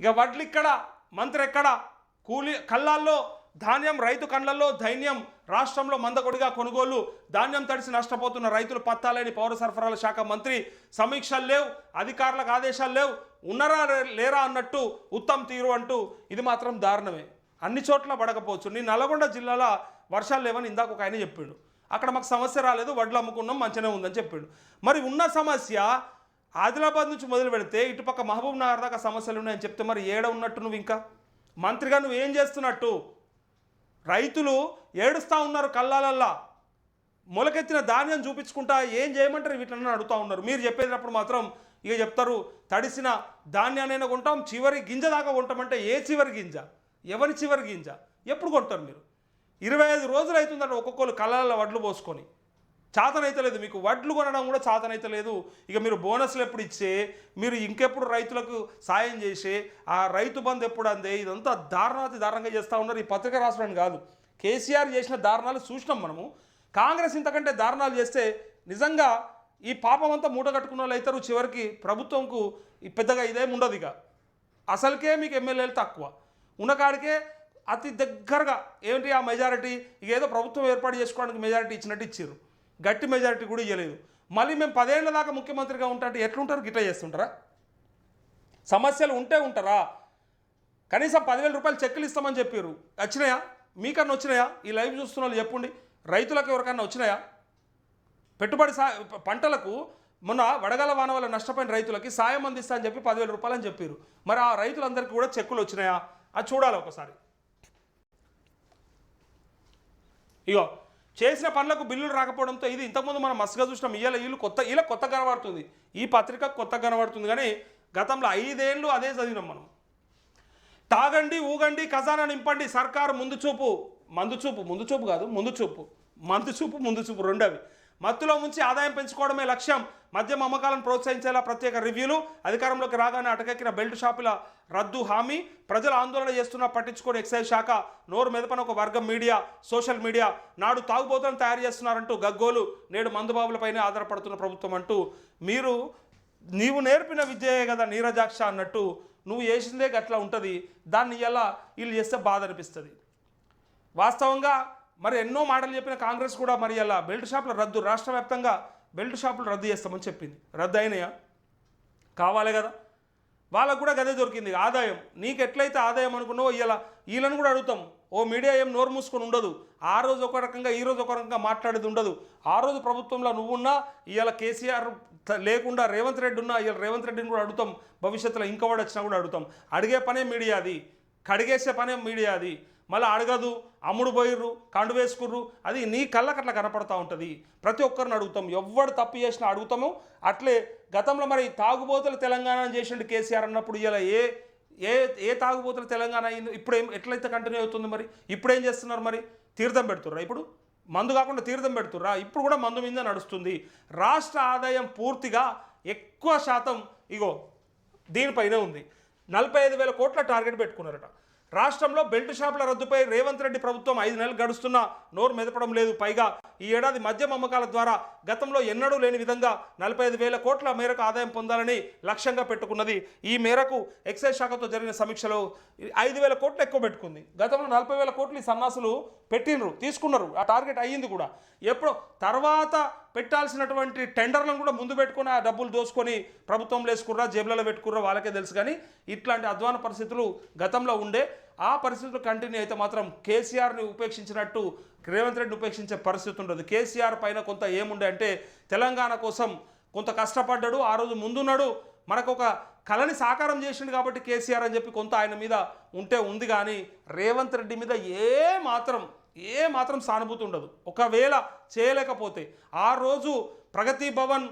ఇక వడ్లు ఇక్కడ మంత్రి ఎక్కడ? కూలి కళ్ళాల్లో ధాన్యం రైతు కండ్లల్లో ధైన్యం రాష్ట్రంలో మందకొడిగా కొనుగోలు ధాన్యం తడిసి నష్టపోతున్న రైతులు పత్తాలేని పౌర సరఫరాల శాఖ మంత్రి సమీక్షలు లేవు అధికారులకు ఆదేశాలు లేవు ఉన్నరా లే- లేరా అన్నట్టు ఉత్తమ్ తీరు అంటూ ఇది మాత్రం దారుణమే. అన్ని చోట్ల పడకపోవచ్చు. నీ నల్గొండ జిల్లాలో వర్షాలు లేవని ఇందాక ఒక ఆయన చెప్పిండు. అక్కడ మాకు సమస్య రాలేదు వడ్లు అమ్ముకున్నాం మంచిగానే ఉందని చెప్పాడు. మరి ఉన్న సమస్య ఆదిలాబాద్ నుంచి మొదలు పెడితే ఇటుపక్క మహబూబ్ నగర్ దాకా సమస్యలు ఉన్నాయని చెప్తే మరి ఏడ ఉన్నట్టు నువ్వు ఇంకా? మంత్రిగా నువ్వు ఏం చేస్తున్నట్టు? రైతులు ఏడుస్తూ ఉన్నారు కళ్ళాలల్లా. మొలకెత్తిన ధాన్యం చూపించుకుంటా ఏం చేయమంటారు? వీటిని అడుగుతూ ఉన్నారు. మీరు చెప్పేటప్పుడు మాత్రం ఇక చెప్తారు తడిసిన ధాన్యాన్నైనా కొంటాం చివరి గింజ దాకా కొంటామంటే ఏ చివరి గింజ? ఎవరి చివరి గింజ? ఎప్పుడు కొంటారు మీరు? ఇరవై ఐదు రోజులు అవుతుందంటే ఒక్కొక్కరు కళ్ళల్లో వడ్లు పోసుకొని. చాతనైతలేదు మీకు. వడ్లు కొనడం కూడా చాతనైతలేదు. ఇక మీరు బోనస్లు ఎప్పుడు ఇచ్చే మీరు ఇంకెప్పుడు రైతులకు సాయం చేసే ఆ రైతు బంధు ఎప్పుడు అందే ఇదంతా దారుణాతి దారుణంగా చేస్తూ ఉన్నారు ఈ పత్రిక రాష్ట్రాన్ని కాదు. కేసీఆర్ చేసిన దారుణాలు చూసినాం మనము. కాంగ్రెస్ ఇంతకంటే దారుణాలు చేస్తే నిజంగా ఈ పాపం అంతా మూట కట్టుకున్న వాళ్ళు అవుతారు చివరికి ప్రభుత్వంకు పెద్దగా ఇదేమి ఉండదు ఇక. అసలుకే మీకు ఎమ్మెల్యేలు తక్కువ. ఉన్నకాడికే అతి దగ్గరగా ఏంటి ఆ మెజారిటీ ఇక ఏదో ప్రభుత్వం ఏర్పాటు చేసుకోవడానికి మెజారిటీ ఇచ్చినట్టు ఇచ్చారు గట్టి మెజారిటీ కూడా ఇవ్వలేదు మళ్ళీ మేము పదేళ్ళ దాకా ముఖ్యమంత్రిగా ఉంటా అంటే ఎట్లుంటారు? గిట్ట చేస్తుంటారా? సమస్యలు ఉంటే ఉంటారా? కనీసం పదివేల రూపాయలు చెక్కులు ఇస్తామని చెప్పారు. వచ్చినాయా? మీకన్నా వచ్చినాయా? ఈ లైవ్ చూస్తున్న వాళ్ళు చెప్పండి. రైతులకు ఎవరికన్నా వచ్చినాయా? పెట్టుబడి సా పంటలకు మొన్న వడగల వాన వల్ల నష్టపోయిన రైతులకి సాయం అందిస్తా అని చెప్పి పదివేల రూపాయలు అని చెప్పారు. మరి ఆ రైతులందరికీ కూడా చెక్కులు వచ్చినాయా? అది చూడాలి ఒకసారి. ఇగో చేసిన పనులకు బిల్లులు రాకపోవడంతో ఇది ఇంతకుముందు మనం మస్తుగా చూసినాం. ఇయ్యాల వీళ్ళు కొత్త ఇలా కొత్త కనబడుతుంది. ఈ పత్రిక కొత్త కనబడుతుంది కానీ గతంలో ఐదేళ్ళు అదే చదివినాం మనం. తాగండి ఊగండి ఖజానా నింపండి సర్కారు ముందు చూపు మందు చూపు ముందు చూపు కాదు ముందు చూపు. మందు చూపు ముందు చూపు రెండవి. మత్తులో ముంచి ఆదాయం పెంచుకోవడమే లక్ష్యం. మద్యం అమ్మకాలను ప్రోత్సహించేలా ప్రత్యేక రివ్యూలు అధికారంలోకి రాగానే అటకెక్కిన బెల్ట్ షాపుల రద్దు హామీ ప్రజలు ఆందోళన చేస్తున్నా పట్టించుకోని ఎక్సైజ్ శాఖ నోరు మెదపన ఒక వర్గం మీడియా సోషల్ మీడియా నాడు తాగుబోతులను తయారు చేస్తున్నారంటూ గగ్గోలు నేడు మందుబాబులపైనే ఆధారపడుతున్న ప్రభుత్వం అంటూ మీరు నీవు నేర్పిన విద్యయే కదా నీరజాక్ష అన్నట్టు నువ్వు చేసిందే గట్లా ఉంటుంది. దాన్ని ఎలా వీళ్ళు చేస్తే బాధ అనిపిస్తుంది. వాస్తవంగా మరి ఎన్నో మాటలు చెప్పిన కాంగ్రెస్ కూడా మరి అలా బెల్ట్ షాపుల రద్దు రాష్ట్ర వ్యాప్తంగా బెల్ట్ షాపులు రద్దు చేస్తామని చెప్పింది. రద్దు అయినాయా? కావాలి కదా. వాళ్ళకు కూడా గదే దొరికింది ఆదాయం. నీకు ఎట్లయితే ఆదాయం అనుకున్నావో ఇలా వీళ్ళని కూడా అడుగుతాం. ఓ మీడియా ఏం నోరు మూసుకొని ఉండదు. ఆ రోజు ఒక రకంగా ఈ రోజు ఒక రకంగా మాట్లాడేది ఉండదు. ఆ రోజు ప్రభుత్వంలో నువ్వున్నా ఇవాళ కేసీఆర్ లేకుండా రేవంత్ రెడ్డి ఉన్నా ఇవాళ రేవంత్ రెడ్డిని కూడా అడుగుతాం. భవిష్యత్తులో ఇంకోవాడు వచ్చినా కూడా అడుగుతాం. అడిగే పనే మీడియా అది కడిగేసే పనే మీడియా అది మళ్ళీ అడగదు అమ్ముడు పోయిర్రు కండు వేసుకుర్రు. అది నీ కళ్ళకి అట్లా కనపడతా ఉంటుంది. ప్రతి ఒక్కరిని అడుగుతాం. ఎవడు తప్పు చేసినా అడుగుతాము. అట్లే గతంలో మరి తాగుబోతులు తెలంగాణ చేసిండు కేసీఆర్ అన్నప్పుడు ఇలా ఏ ఏ ఏ తాగుబోతులు తెలంగాణ అయింది ఇప్పుడు ఏం ఎట్లయితే కంటిన్యూ అవుతుంది మరి? ఇప్పుడు ఏం చేస్తున్నారు మరి? తీర్థం పెడుతుర్రా ఇప్పుడు? మందు కాకుండా తీర్థం పెడుతుర్రా? ఇప్పుడు కూడా మందు మీద నడుస్తుంది. రాష్ట్ర ఆదాయం పూర్తిగా ఎక్కువ శాతం ఇగో దీనిపైనే ఉంది. నలభై ఐదు వేల కోట్ల టార్గెట్ పెట్టుకున్నారట. రాష్ట్రంలో బెల్ట్ షాపుల రద్దుపై రేవంత్ రెడ్డి ప్రభుత్వం ఐదు నెలలు గడుస్తున్నా నోరు మెదపడం లేదు. పైగా ఈ ఏడాది మద్యం అమ్మకాల ద్వారా గతంలో ఎన్నడూ లేని విధంగా నలభై ఐదు వేల కోట్ల మేరకు ఆదాయం పొందాలని లక్ష్యంగా పెట్టుకున్నది. ఈ మేరకు ఎక్సైజ్ శాఖతో జరిగిన సమీక్షలో ఐదు వేల కోట్లు ఎక్కువ పెట్టుకుంది. గతంలో నలభై వేల కోట్లు ఈ సన్నాసులు పెట్టినరు తీసుకున్నారు. ఆ టార్గెట్ అయ్యింది కూడా. ఎప్పుడో తర్వాత పెట్టాల్సినటువంటి టెండర్లను కూడా ముందు పెట్టుకుని ఆ డబ్బులు దోసుకొని ప్రభుత్వం వేసుకుర్రా జేబులలో పెట్టుకుర్రా వాళ్ళకే తెలుసు కానీ ఇట్లాంటి అధ్వాన పరిస్థితులు గతంలో ఉండే. ఆ పరిస్థితులు కంటిన్యూ అయితే మాత్రం కేసీఆర్ని ఉపేక్షించినట్టు రేవంత్ రెడ్డిని ఉపేక్షించే పరిస్థితి ఉండదు. కేసీఆర్ పైన కొంత ఏముండే అంటే తెలంగాణ కోసం కొంత కష్టపడ్డాడు ఆ రోజు ముందున్నాడు. మనకు ఒక కళని సాకారం చేసిండు కాబట్టి కేసీఆర్ అని చెప్పి కొంత ఆయన మీద ఉంటే ఉంది కానీ రేవంత్ రెడ్డి మీద ఏ మాత్రం ఏ మాత్రం సానుభూతి ఉండదు. ఒకవేళ చేయలేకపోతే ఆ రోజు ప్రగతి భవన్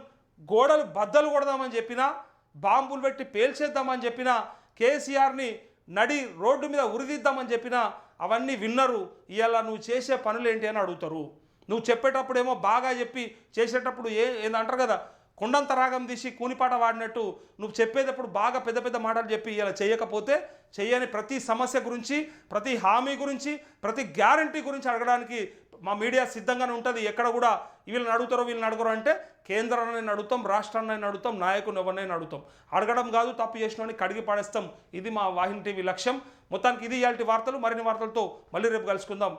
గోడలు బద్దలు కొడదామని చెప్పినా బాంబులు పెట్టి పేల్చేద్దామని చెప్పినా కేసీఆర్ని నడి రోడ్డు మీద ఉరిదిద్దామని చెప్పినా అవన్నీ విన్నరు. ఇలా నువ్వు చేసే పనులు ఏంటి అని అడుగుతారు. నువ్వు చెప్పేటప్పుడేమో బాగా చెప్పి చేసేటప్పుడు ఏ ఏందంటారు కదా కొండంత రాగం తీసి కూనిపాట వాడినట్టు నువ్వు చెప్పేటప్పుడు బాగా పెద్ద పెద్ద మాటలు చెప్పి ఇలా చేయకపోతే చేయని ప్రతి సమస్య గురించి ప్రతి హామీ గురించి ప్రతి గ్యారంటీ గురించి అడగడానికి మా మీడియా సిద్ధంగానే ఉంటుంది. ఎక్కడ కూడా వీళ్ళని అడుగుతారో వీళ్ళని అడగరు అంటే కేంద్రాన్ని అడుగుతాం రాష్ట్రాన్ని అడుగుతాం నాయకుని ఎవరినైనా అడుగుతాం అడగడం కాదు తప్పు చేసిన కడిగి పాడేస్తాం ఇది మా వాహిని టీవీ లక్ష్యం. మొత్తానికి ఇది ఇలాంటి వార్తలు. మరిన్ని వార్తలతో మళ్ళీ రేపు కలుసుకుందాం.